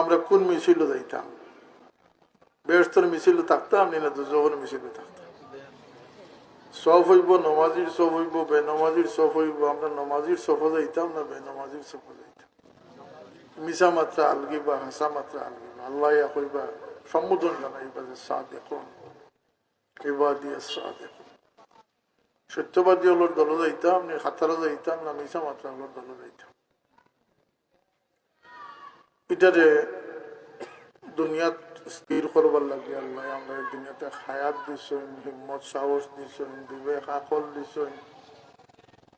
আমরা কোন মিছিল যাইতাম। বেহস্তর মিছিল থাকতাম, নিলে দুজোর মিছিল থাকতাম। সব হইব নমাজির, সব হইব বে নমাজির সব হইব, আমরা নমাজির সফ যাইতাম না বে নমাজির সফ যাইতাম। মিশা মাত্রা আলগিবা, হাসা মাত্রা আলগিবা। আল্লাহ কইবা, সম্বোধন জানাইবা যে সা দেখুন এবার দিয়ে সা দেখুন সত্যবাদী হলোর দল যাইতাম, নি হাতারা যাইতাম, না মিশা মাত্রা হলোর দল যাইতাম। এটারে দুনিয়াত স্থির করবার লাগে আল্লাহ আমরা দুনিয়াতে হায়াত দিছেন হিম্মত সাহস দিছেন বিবেক আকল দিছেন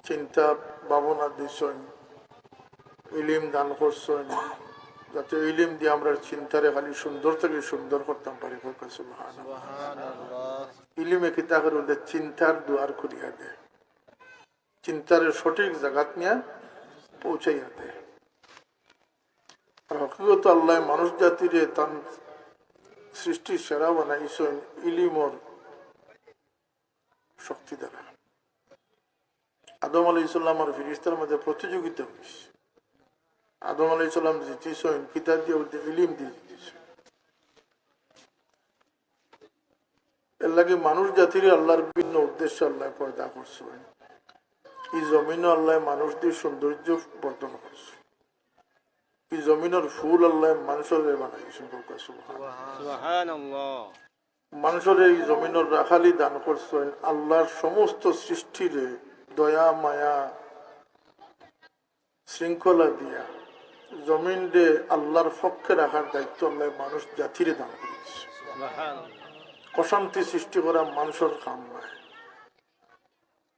চিন্তা ভাবনা দিছেন ইলিম দান করছেন যাতে ইলিম দিয়ে আমরা চিন্তারে খালি সুন্দর থেকে সুন্দর করতাম পারি ইলিমে কিতা করে ওদের চিন্তার দুয়ার খুলিয়া দেয় চিন্তার সঠিক জায়গাত নিয়ে পৌঁছাইয়া দেয়। আর হকিগত আল্লাহ মানুষ জাতিরে তান সৃষ্টি সেরা বানাইছেন ইলিমর শক্তি দ্বারা। আদম আলাই ইসলাম আর ফিরিস্তার মধ্যে প্রতিযোগিতা হয়েছে আদম আলাই ইসলাম জিতেছেন কিতাব দিয়ে বলতে ইলিম দিয়ে জিতেছেন এর লাগে মানুষ জাতির আল্লাহর বিভিন্ন উদ্দেশ্য আল্লাহ পয়দা করছেন এই জমিন আল্লাহ মানুষ দিয়ে সৌন্দর্য বর্ধন করছে। এই জমিনের ফুল আল্লাহ মানুষের বানাইছেন মানুষের এই জমিনের রাখালি দান করছেন আল্লাহর সমস্ত সৃষ্টিরে দয়া মায়া শৃঙ্খলা দিয়া। জমিন আল্লাহর পক্ষে রাখার দায়িত্ব আল্লাহ মানুষ জাতিরে দান করেছে। অশান্তি সৃষ্টি করা মানুষের কাম নয়।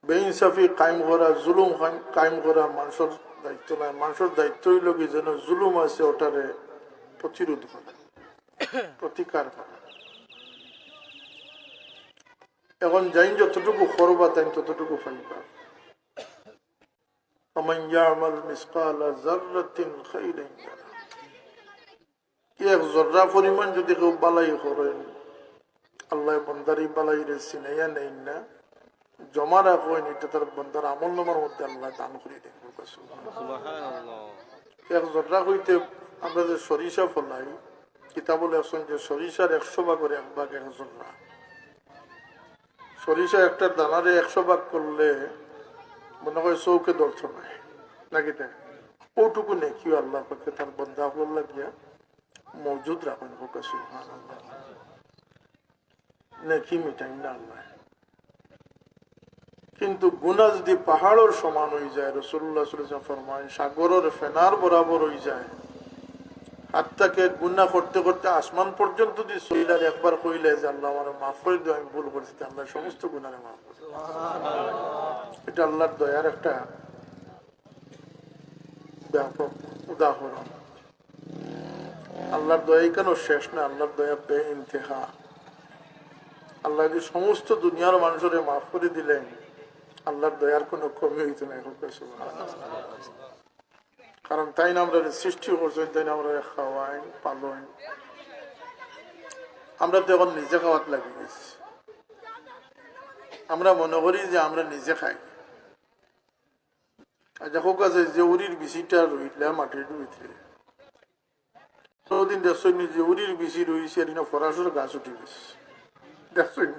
বেইনসাফি কায়েম করা জুলুম কায়েম করা মানুষের দায়িত্ব নয় মানুষের দায়িত্ব হইল কি যেন জুলুম আছে ওটারে প্রতিরোধ করা প্রতিকার করা এখন যাই যতটুকু করবা তাই ততটুকু পাইবা ومن يعمل مثقال ذرة خيرا يره কি এক জর্রা পরিমাণ যদি কেউ বালাই করেন আল্লাহ বন্দারি বালাই রে সিনাইয়া নেই না জমা রাখেন এটা তার বন্দার আমল নামার মধ্যে আল্লাহ দান করে দেখব সুবহানাল্লাহ। এক জর্রা হইতে আমরা যে সরিষা ফলাই কিতাব লেখছেন যে সরিষার একশো ভাগের এক ভাগ এক জর্রা সরিষা একটা দানারে একশো ভাগ করলে মনে হয় চৌকে দর্শ নাই নাকি তাই? ওটুকু নেই আল্লাহ পক্ষে তার বন্ধা হল লাগিয়া মজুদ রাখেন হোক সুবহানাল্লাহ। নেকি মিটাই না আল্লাহ। কিন্তু গুণা যদি পাহাড়ের সমান হয়ে যায় রসুল্লাহ ফরমান সাগরের ফেনার বরাবর হয়ে যায়। হাতটাকে গুণা করতে করতে আসমান পর্যন্ত যদি শরীর একবার কইলে যে আল্লাহ আমার মাফ করে দিও, আমি ভুল করেছি আল্লাহ সমস্ত গুণারে মাফ করে। এটা আল্লাহর দয়ার একটা ব্যাপক উদাহরণ। আল্লাহর দয়া কেন শেষ না? আল্লাহর দয়া বে ইন্তেহা আল্লাহ যদি সমস্ত দুনিয়ার মানুষের মাফ করে দিলেন আল্লাহর দয়ার কোনো কমি হইতো না এখন কারণ তাই না আমরা সৃষ্টি করছেন তাই না আমরা খাওয়াই, পালন। আমরা তো এখন নিজে খাওয়াত লাগি গেছি। আমরা মনে করি যে আমরা নিজে খাই। দেখো কাছে যে উরির বিচিটা রইলে মাটির ভিতরে। কোনোদিন দেখছেন যে উরির বিচি রয়েছে আর না ফরাসর গাছ উঠে গেছে। দেখছেন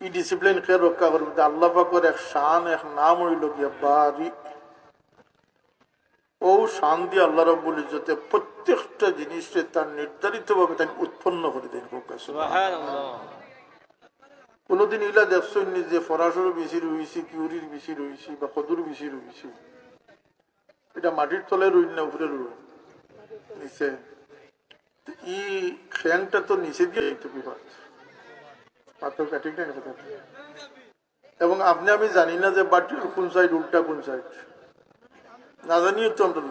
এই ডিসিপ্লিন কে রক্ষা করবে আল্লাহ পাকের এক শান এক নাম হইল গিয়া বারি। ও শান দিয়ে আল্লাহ রব্বুল ইজ্জতে প্রত্যেকটা জিনিসে তার নির্ধারিত ভাবে তাকে উৎপন্ন করে দেন কোনোদিন ইলা দেখছেন যে ফরাসর বেশি রয়েছি কিউরির বেশি রয়েছি বা কদুর বেশি রয়েছি এটা মাটির তলে রইল না উপরে রইল? নিচে? ই খ্যাংটা তো নিচে দিয়ে একটু বিপদ এবং আপনি, আমি জানি না যে বাটির কোন সাইড উল্টা কোন সাইড না তো আমরা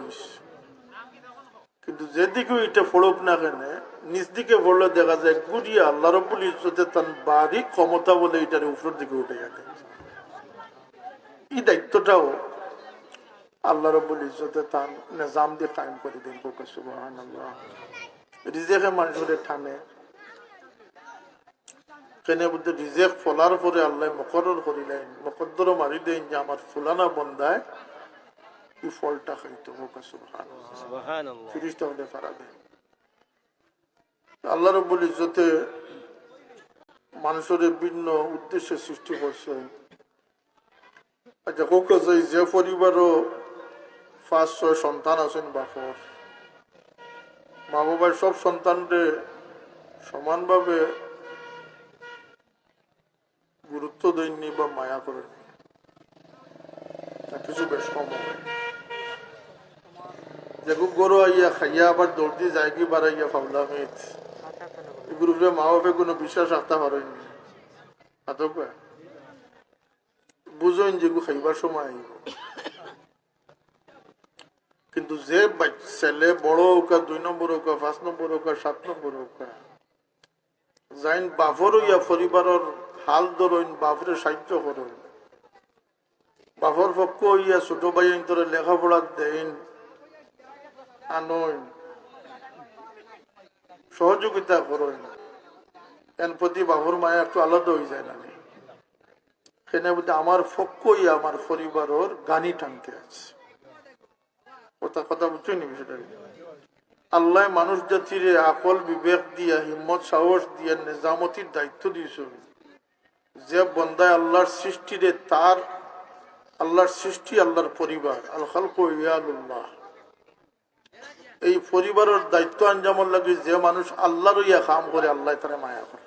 কিন্তু যেদিকে এটা ফড়ক না কেন, নিচ দিকে পড়লে দেখা যায় গুড়িয়া আল্লাহ রব্বুল ইজ্জতে তার বাড়ি ক্ষমতা বলে এটার উপরের দিকে উঠে গেছে। এই দায়িত্বটাও আল্লাহ রব্বুল ইজ্জতে তার নিজাম দিয়ে কায়েম করে দিন সুবহান আল্লাহ রিজেকে মানুষের ঠানে। কেনে ফলার পরে আল্লাহ মকরর করিলেন মকদ্দর মারি দেন যে আমার ফুলানা ফলটা খাইতে আল্লাহ মানুষের ভিন্ন উদ্দেশ্যে সৃষ্টি করছে আচ্ছা কোক যে পরিবারও পাঁচ ছয় সন্তান আছেন বাপর মা বাবার সব সন্তানরে সমানভাবে গুরুত্ব দেননি বা মায়া করেননি। কিছু বেশ কম হবে। গরু আইয়া খাইয়া আবার দৌড় দিয়ে যায় কি বাড়াইয়া ফাবলা মেয়েত। এগুলোকে মা বাপে কোনো বিশ্বাস রাখতে পারেননি আতক বুঝেন যে গু খাইবার সময় আইব। কিন্তু যে ছেলে বড় হোক দুই নম্বর হোক পাঁচ নম্বর হোক সাত নম্বর হোক যাইন বাপর ইয়া পরিবারের হাল ধরইন, বাপরে সাহায্য করেন বাপর পক্ষ ইয়া ছোট ভাই তোরে লেখাপড়া দেন আনইন, সহযোগিতা করেন। এর প্রতি বাবুর মায়া একটু আলাদা হয়ে যায় না সেখানে বলতে আমার পক্ষই আমার পরিবারের গানি টানতে আছে। কথা কথা বুঝছ নি বিষয়টা? আল্লাহ মানুষ জাতিরে আকল বিবেক দিয়া, হিম্মত সাহস দিয়া, নিজামতির দায়িত্ব দিয়েছে। যে বন্দায় আল্লাহর সৃষ্টিরে তার, আল্লাহর সৃষ্টি, আল্লাহর পরিবার, আল খালক ইয়ালুল্লাহ। এই পরিবারের দায়িত্ব আঞ্জামর লাগে যে মানুষ আল্লাহর ইয়া কাম করে, আল্লাহ তারা মায়া করে।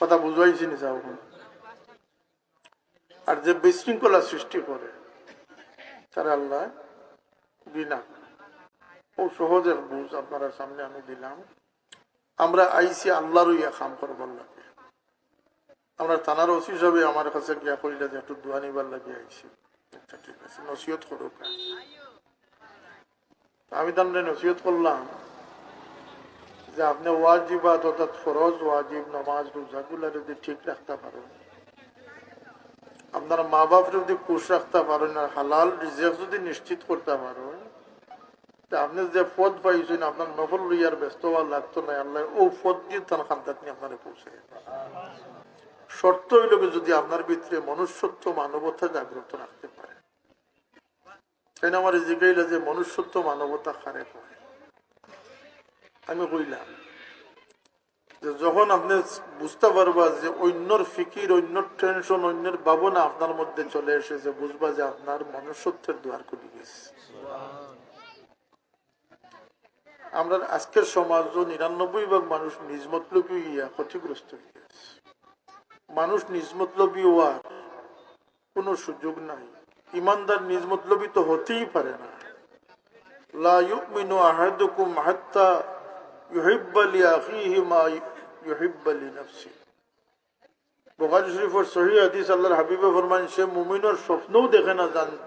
কথা বুঝাইছি নি আর যে বিশৃঙ্খলা সৃষ্টি করে, তারা আল্লাহ বিনা ও সহজে বুঝ আপনারা সামনে আমি দিলাম। আমরা আইসি আল্লাহর ইয়া কাম করবার লাগে। আমরা থানার ওসি হিসাবে আমার কাছে গিয়া কইলে যে একটু দোয়া নিবার লাগে আইসি আচ্ছা ঠিক আছে, নসিহত করুক। আমি তাহলে নসিহত করলাম যে আপনি ওয়াজিবাত অর্থাৎ ফরজ ওয়াজিব, নামাজ রোজাগুলা যদি ঠিক রাখতে পারেন, আপনার মা বাপ যদি খুশ রাখতে পারেন আর হালাল রিজেক যদি নিশ্চিত করতে পারেন, তা আপনি যে পদ পাইছেন, আপনার নফল লইয়ার ব্যস্ত হওয়ার লাগতো না, আল্লাহ ও পদ দিয়ে তার খান্দাত নিয়ে আপনার পৌঁছে শর্ত হইল যদি আপনার ভিতরে মনুষ্যত্ব মানবতা জাগ্রত রাখতে পারে। তাই না আমার জিগাইলে যে মনুষ্যত্ব মানবতা খারে হয় আমি কইলাম যে যখন আপনি বুঝতে পারবা যে অন্যর ফিকির, অন্যর টেনশন, অন্যের ভাবনা আপনার মধ্যে চলে এসেছে, বুঝবা যে আপনার মনুষ্যত্বের দ্বার খুলে গেছে। আমরা আজকের সমাজ নিরানব্বই ভাগ মানুষ নিজমতলবী ইয়া ক্ষতিগ্রস্ত গেছে। মানুষ নিজমতলবী হওয়ার কোনো সুযোগ নাই। ইমানদার নিজমতলবী তো হতেই পারে না।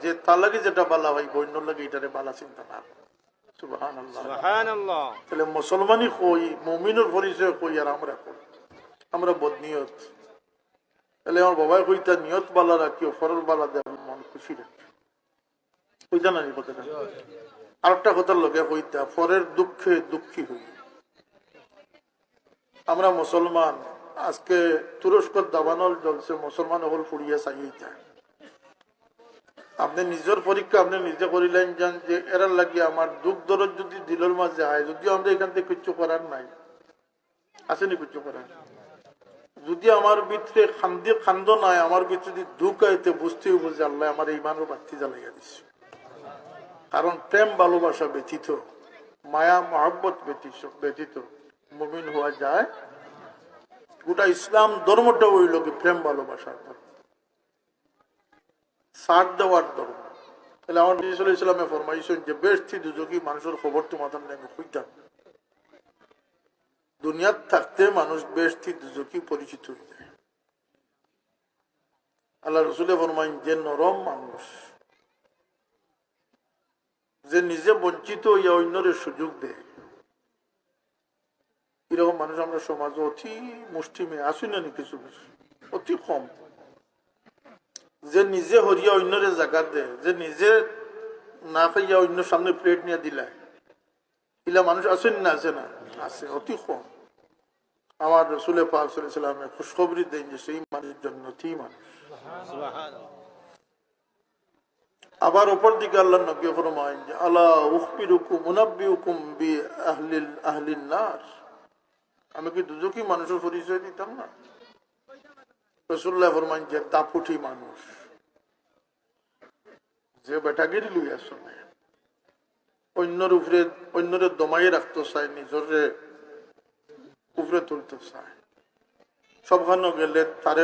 যে বালা লাগে বালা চিন্তা মুসলমানই কই মুমিনের পরিচয় কই আর আমরা আমরা বদনিয়ত। তাহলে আমার বাবাই কইতা নিয়ত বালা রাখিও ফরল বালা দেয় মন খুশি রাখি কথাটা? কথার কইতা ফরের দুঃখে দুঃখী হই। আমরা মুসলমান, আজকে তুরস্ক দাবানল মুসলমান হল ফুড়িয়া চাইতা আপনি নিজের পরীক্ষা, আপনি নিজে করিলেন যান যে, এরার লাগিয়ে আমার দুঃখ দরদ যদি দিলের মাঝে হয় যদিও আমরা এখান থেকে কিচ্ছু করার নাই। আসেনি কিচ্ছু করার। যদি আমার ভিতরে খান্দি খান্দ নাই, আমার ভিতরে যদি দুঃখ আইতে বুঝতে যে আল্লাহ আমার এই মানুষ বাড়তি জ্বালাইয়া দিচ্ছে কারণ প্রেম, ভালোবাসা ব্যতীত, মায়া, মহাব্বত ব্যতীত মুমিন হওয়া যায়। গোটা ইসলাম ধর্মটা হইল কি প্রেম, ভালোবাসার ধর্ম। সার দেওয়ার ধর্ম। তাহলে আমার ইসলামে ফরমাইছেন যে বেশ দুজকি মানুষের খবর তো মাথার লেগে হইতাম দুনিয়ার থাকতে মানুষ বেশ দুজকি পরিচিত আল্লাহ রসুলে ফরমাইন, যে নরম মানুষ, যে নিজে বঞ্চিত অন্যরে সুযোগ দেয়। এরকম মানুষ আমরা সমাজে অতি মুষ্টিমে আসি না কিছু কিছু? অতি কম। যে নিজে হরিয়া অন্যরে জায়গা দেয়, যে নিজে না খাইয়া অন্য সামনে প্লেট নিয়ে দিলায়। ইলা মানুষ আসেন না আছে না? আছে, অতি কম। আমার রসুল পাক খুশখবরি দেন যে সেই মানুষের জন্য আবার অপর দিকে আল্লাহ নবী যে হুকুম বি আহলিল আহলিন আমি কি দুজকি মানুষের পরিচয় দিতাম না? রসুল্লাহ ফরমান যে, তাপুঠি মানুষ। যে বেটাগিরি লুই আসলে অন্যর উপরে, অন্যরে দমাই রাখতে চায়, নিজরে উপরে তুলতে চায়। সবখানে গেলে তারে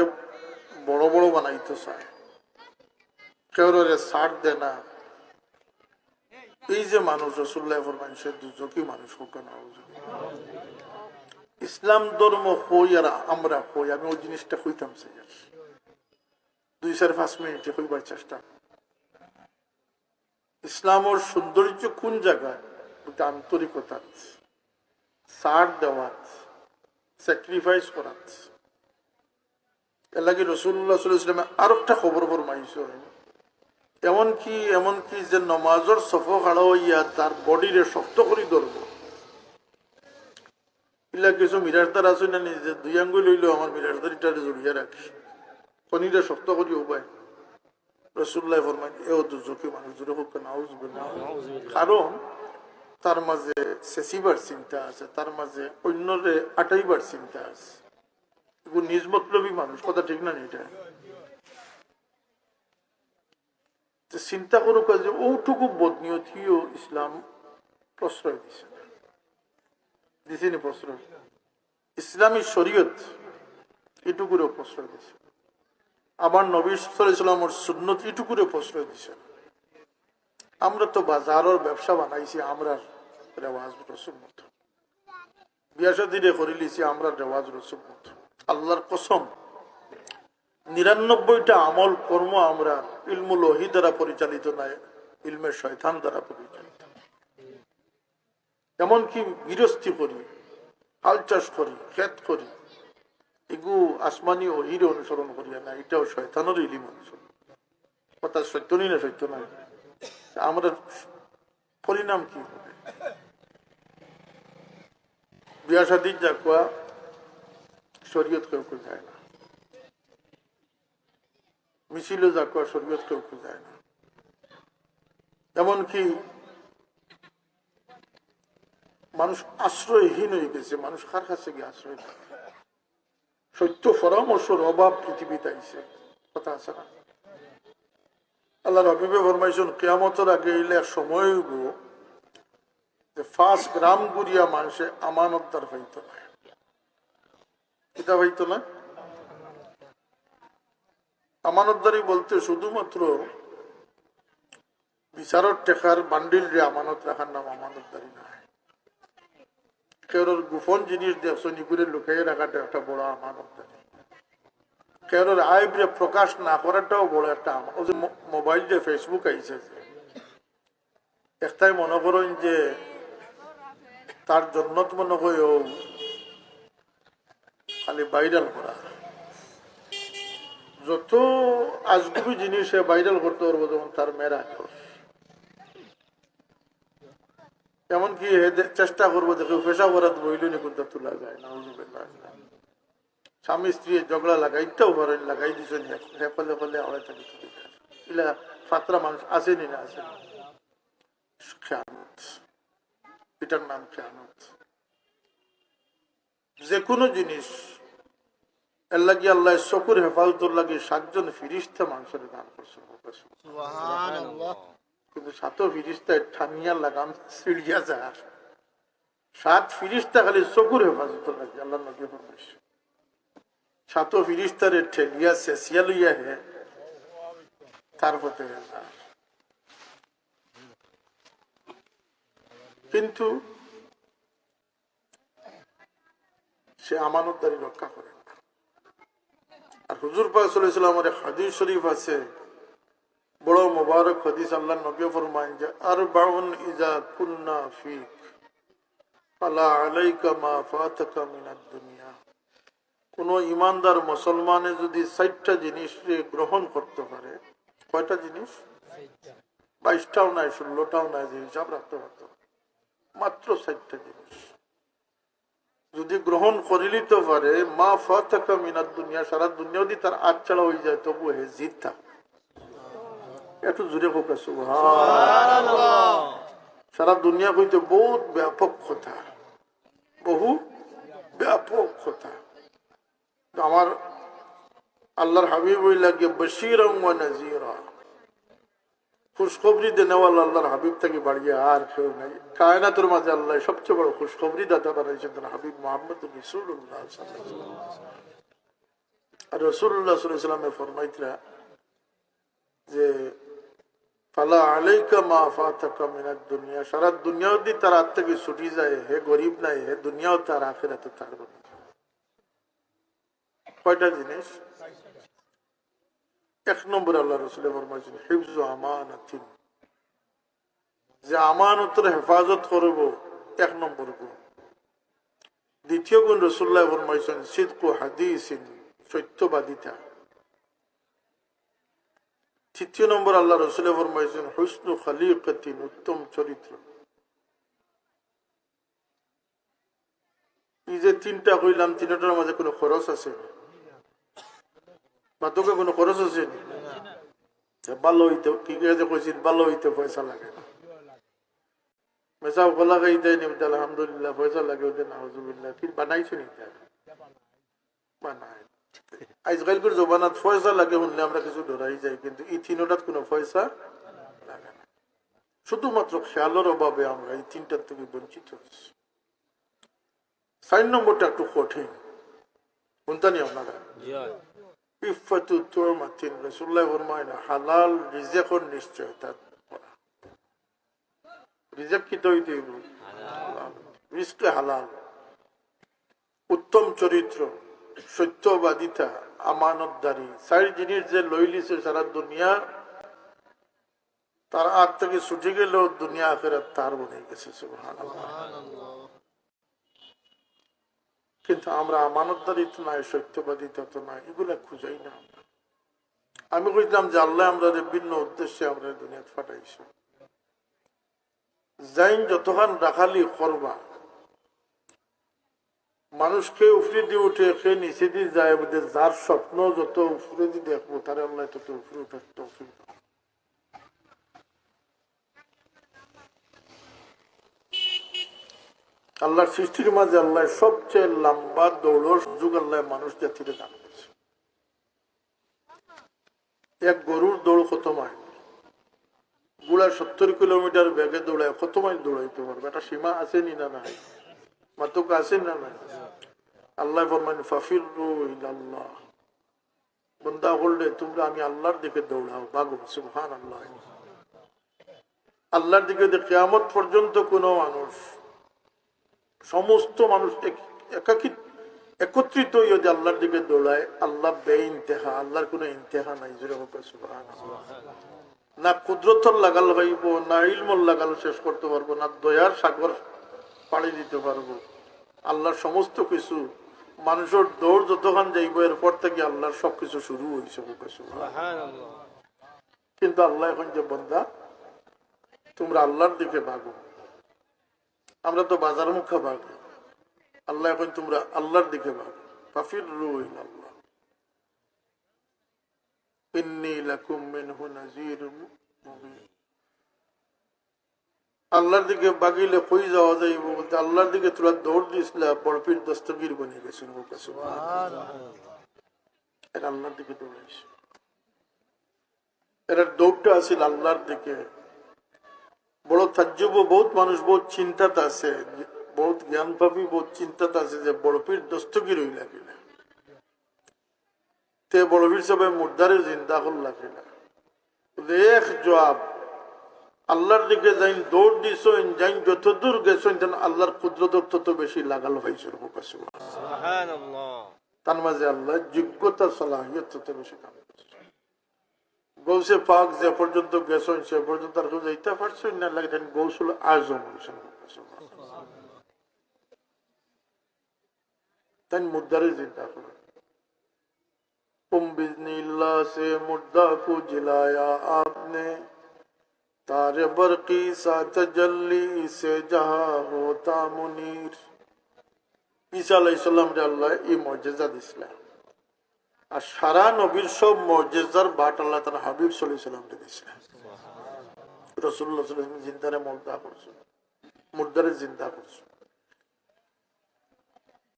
বড় বড় বানাইতে চায়। কেউ ছাড় দে না। এই যে মানুষ রসুল্লাহ ফরমান সে দুজকি মানুষ হোক না ইসলাম ধর্ম হই আর আমরা হই, আমি ওই জিনিসটা হইতাম আর দুই চার পাঁচ মিনিটে হইবার চেষ্টা ইসলামের সৌন্দর্য কোন জায়গায়? ওটা আন্তরিকতা সার দেওয়াত স্যাক্রিফাইস করাত এর লাগে রসুল্লাহ ইসলামে আর একটা খবর ফরমাইছ এমনকি এমনকি যে নমাজর সফ খাড়া হইয়া তার বডিরে শক্ত করে ধরবো। ইলা কিছু মিরাজদার আছে না নিজে দুই আঙ্গুল লইলেও আমার মিরাজদার ইটারে জড়িয়ে রাখি। শক্ত করি উপায় রসুল্লাহ ফরমান এও দুজকি মানুষ জুড়ে হোক কারণ তার মাঝে সেসিবার চিন্তা আছে তার মাঝে অন্যরে আটাইবার চিন্তা আছে। নিজ মতলবী মানুষ কথা ঠিক না এটা? তো চিন্তা করুক যে ওটুকু বদনিয়তিও ইসলাম প্রশ্রয় দিছে। দিছে নি প্রশ্রয়? ইসলামী শরীয়ত এটুকুরও প্রশ্রয় দিছে। আমার নবী ইসলামের সুন্নত এটুকুরে প্রশ্রয় দিছে। আমরা তো বাজারের ব্যবসা বানাইছি আমরা রেওয়াজ রসুম মতো বিয়া সাদিরে করে লিছি আমরা রেওয়াজ রসুম মতো আল্লাহর কসম, নিরানব্বইটা আমল কর্ম আমরা ইলমুল ওহি দ্বারা পরিচালিত নয় ইলমের শয়তান দ্বারা পরিচালিত। এমনকি গৃহস্থী করি, হাল চাষ করি, ক্ষেত করি এগু আসমানি অনুসরণ করিয়া না এটাও ইলিম অনুসরণ না আমরা পরিণাম কি হবে যা কোয়া শরীয়ত কেউ কেউ যায় না যা শরীয়ত কেউ কেউ যায় না এমনকি মানুষ আশ্রয়হীন হয়ে গেছে মানুষ কার কাছে গিয়ে আশ্রয় পায় সত্য পরামর্শের অভাব পৃথিবীতে আইছে। কথা আছে না? আল্লাহ রবিবে ফরমাইছেন, কেয়ামতের আগে এলে সময় যে ফার্স্ট গ্রাম গুড়িয়া মানুষে আমানতদার হইত না। এটা হইত না? আমানতদারি বলতে শুধুমাত্র বিচারক টেকার বান্ডিল রে আমানত রাখার নাম আমানতদারি না কেউর গোপন জিনিস দেখছ নিপুরে লুকিয়ে রাখাটা একটা বড় আমানতদারি কেউর আইবরে প্রকাশ না করাটাও বড় একটা আমা- ওই যে মোবাইল যে ফেসবুক আইছে যে, একটাই মনে করেন যে তার জন্নত মনে হয়েও খালি ভাইরাল করা। যত আজগুবি জিনিস সে ভাইরাল করতে পারব, যেমন তার মেয়েরা এমনকি চেষ্টা করব দেখো পেশা করাত বইল নি কোনটা তোলা যায় না স্বামী, স্ত্রী ঝগড়া লাগাই ইটাও ভরেন লাগাই দিছেন হে ফলে ফলে আড়াই থাকি। ইলা ফাতরা মানুষ আসেনি না, আসেনি। এটার নাম খেয়ানত। যে কোনো জিনিস, এর আল্লাহ শকুর হেফাজতর লাগি সাতজন ফিরিস্তা মানুষের দান করছে। কিন্তু সাত ফিরিস্তা ঠানিয়া লাগাম সিড়িয়া যার। সাত ফিরিস্তা খালি চকুর হেফাজত লাগে, আল্লাহ নবী ফরমাইছে সাত ফিরিস্তারে ঠেলিয়া শেষিয়া লইয়া হে, তার পথে কিন্তু সে আমানতদারি রক্ষা করে আর হুজুর পাকসাল্লামের হাদিস শরীফ আছে বড় মোবারক হাদিস আল্লাহ নবী ফরমান যে আর বাউন ইজা কুন্না ফিক ফালা আলাইকা মা ফাতাকা মিনাদ দুনিয়া। কোন ইমানদার মুসলমানে যদি ষাটটা জিনিস গ্রহণ করতে পারে, কয়টা জিনিস? বাইশটাও নাই ষোলোটাও নাই, যে হিসাব রাখতে পারতো। মাত্র ষাটটা জিনিস। যদি গ্রহণ করিলিতে পারে, মা ফাতাকা মিনাদ দুনিয়া, সারা দুনিয়া যদি তার আজ ছাড়া হয়ে যায় তবু হে জিত থাকবে একটু জুড়ে সুবহান সারা দুনিয়া কইতে বহুত ব্যাপক কথা বহু ব্যাপক কথা। আমার আল্লাহর হাবিব লাগে নাজিরা খুশখবরি দেনেওয়াল আল্লাহর হাবিব থেকে বাড়িয়ে আর কেউ নাই। কায়নাতের মাঝে আল্লাহ সবচেয়ে বড় খুশখবরি দাতা বানাইছেন তার হাবিব মোহাম্মদ রসুল্লাহ আর রসুল্লাহ সাল্লামের ফরমাইতরা যে এক নম্বর আল্লাহ রসুল ফরমাইছেন হিফজ আমানাতিন। যে আমানতের হেফাজত করব, এক নম্বর গুণ। দ্বিতীয় গুণ রসুল্লাহ ফরমাইছেন, সিদ্কু হাদিসিন, সত্যবাদিতা। তৃতীয় নম্বর আল্লাহ রসুল ফরমাইছেন, হুসনু খালিকাতিন, উত্তম চরিত্র। এই যে তিনটা কইলাম, তিনটার মাঝে কোনো খরচ আছে মাতকে কোনো খরচ আছে ভালো হইতে, কি যে কইছিল ভালো হইতে পয়সা লাগে মেসাও গলা গাই দেয় নি আলহামদুলিল্লাহ, পয়সা লাগে ওদের নাহজুবিল্লাহ কি বানাইছো নি? বানাই আজকালকার জমানাত পয়সা লাগে শুনলে আমরা কিছু ধরাই যাই কিন্তু এই তিনটাত কোনো পয়সা লাগে না। শুধুমাত্র খেয়ালের অভাবে আমরা এই তিনটার থেকে বঞ্চিত হচ্ছি চার নম্বরটা একটু কঠিন। শুনতানি আপনারা? ফরমায় না হালাল রিজেকর নিশ্চয়তা করা রিজেক কি তৈরি হইব? হালাল। উত্তম চরিত্র। সত্যবাদিতা, আমানতদারি। চারি জিনিস যে লইলিছে সারা দুনিয়া, তার হাত থেকে ছুটে গেলেও দুনিয়া আখেরাত তার বনে গেছে কিন্তু আমরা আমানতদারি তো নাই, সত্যবাদিতা তো নাই, এগুলা খুঁজাই না আমি কইলাম যে আল্লাহ আমরা ভিন্ন উদ্দেশ্যে আমরা দুনিয়া ফাটাইছি যাইন যতক্ষণ রাখালি করবা মানুষকে উফরে দিয়ে উঠে সে নিচে দিয়ে যায় বলতে যার স্বপ্ন, যত উফরে দিয়ে দেখব, তার আল্লাহ তত উফরে উঠার তৌফিক আল্লাহর সৃষ্টির মাঝে আল্লাহ সবচেয়ে লম্বা দৌড়র সুযোগ আল্লাহ মানুষ জাতির দান করছে। এক গরুর দৌড় কত মাইল? গুড়া সত্তর কিলোমিটার বেগে দৌড়ায় কত মাইল দৌড়াইতে পারবে? একটা সীমা আছে নি না নাই? মাতুক আছে না নাই? আল্লাহ ফরমান ইলাল্লাহ। বন্দা বললে, তোমরা আমি আল্লাহর দিকে দৌড়াও, বাগো সুবহান আল্লাহ আল্লাহর দিকে কেয়ামত পর্যন্ত কোনো মানুষ, সমস্ত মানুষ এক- একাকি, একত্রিত যদি আল্লাহর দিকে দৌড়ায় আল্লাহ বে ইন্তেহা আল্লাহর কোনো ইন্তেহা নাই, জোরে হোক। না কুদরতর লাগাল হইব, না ইলমল লাগাল শেষ করতে পারব, না দয়ার সাগর পাড়ি দিতে পারব। আল্লাহর সমস্ত কিছু মানুষের দৌড় যতক্ষণ যাইব এরপর থেকে আল্লাহর সবকিছু শুরু হয়েছে কিন্তু আল্লাহ এখন যে বন্দা তোমরা আল্লাহর দিকে ভাগো। আমরা তো বাজার মুখা ভাগি। আল্লাহ এখন তোমরা আল্লাহর দিকে ভাগো। ফাফির রুইল আল্লাহ ইন্নী লাকুম মিনহু মুবিন। আল্লাহর দিকে বাগিলে কই যাওয়া যাইব আল্লাহর দিকে তোরা দৌড় দিয়েছিল বরফির দস্তগির বনে গেছিল আল্লাহর দিকে দৌড়াইছে এটার দৌড়টা আছিল আল্লাহর দিকে। বড় তাজ্জব বহুত মানুষ, বহুত চিন্তাতে আছে, বহুত জ্ঞান পাবি বহুত চিন্তাতে আছে যে বড়পীর দস্তগির হই লাগিলে তে বড়পীর সবাই মুর্দারে জিন্দা হল লাগিলে এক জবাব আল্লাহর দিকে যাইন দৌড় দিছ যাইন যত দূর গেছ আল্লাহর কুদরত তত বেশি লাগাল হয়েছে সুবহানাল্লাহ তার মাঝে আল্লাহ যোগ্যতা সালাহিয়ত তত বেশি কাম করছে গৌসে পাক যে পর্যন্ত গেছেন সে পর্যন্ত আর কেউ যাইতে পারছেন না লাগতেন গৌসুল আজম হয়েছেন তাই মুদ্দারে চিন্তা করেন तुम बिजनिल्ला से मुर्दा को जिलाया आपने तारे बरकी सा तजल्ली से जहा होता मुनीर ঈসা আলাইসাল্লাম আল্লাহ এই মর্যাদা দিছিলেন আর সারা নবীর সব মর্যাদার বাট আল্লাহ তার হাবিব সাল্লাহ সাল্লামকে দিয়েছে রসুল্লাহ সাল্লাম জিন্দারে মুর্দা করছো মুর্দারে জিন্দা করছো